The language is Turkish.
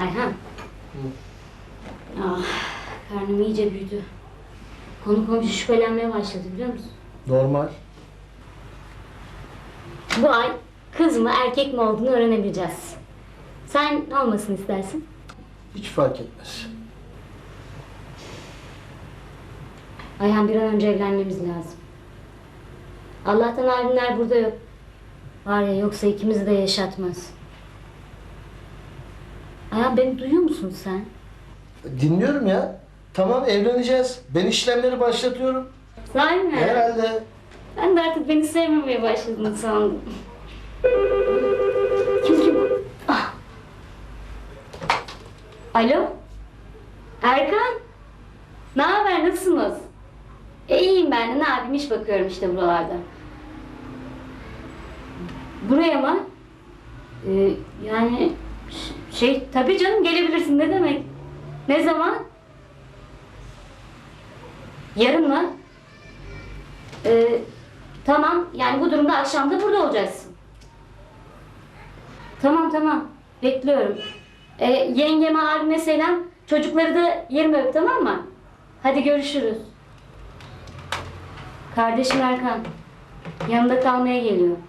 Ayhan. Ah, karnım iyice büyüdü. Konu komşu şüphelenmeye başladı biliyor musun? Normal. Bu ay kız mı erkek mi olduğunu öğrenebileceğiz. Sen ne olmasını istersin? Hiç fark etmez. Ayhan bir an önce evlenmemiz lazım. Allah'tan abimler burada yok. Var ya yoksa ikimizi de yaşatmaz. Ayhan beni duyuyor musun sen? Dinliyorum ya. Tamam evleneceğiz. Ben işlemleri başlatıyorum. Sahi mi? Herhalde. Ben de artık beni sevmemeye başladın sandım. Kim ki bu? Ah. Alo? Erkan? Ne haber, nasılsınız? E, iyiyim ben de, ne yapayım, iş bakıyorum işte buralarda. Buraya mı? Ee, yani şey, tabii canım gelebilirsin, ne demek? Ne zaman? Yarın mı? Ee, tamam, yani bu durumda akşam da burada olacaksın. Tamam tamam, bekliyorum. Ee, yengeme, abime selam, çocukları da yerime öp tamam mı? Hadi görüşürüz. Kardeşim Erkan, yanında kalmaya geliyor.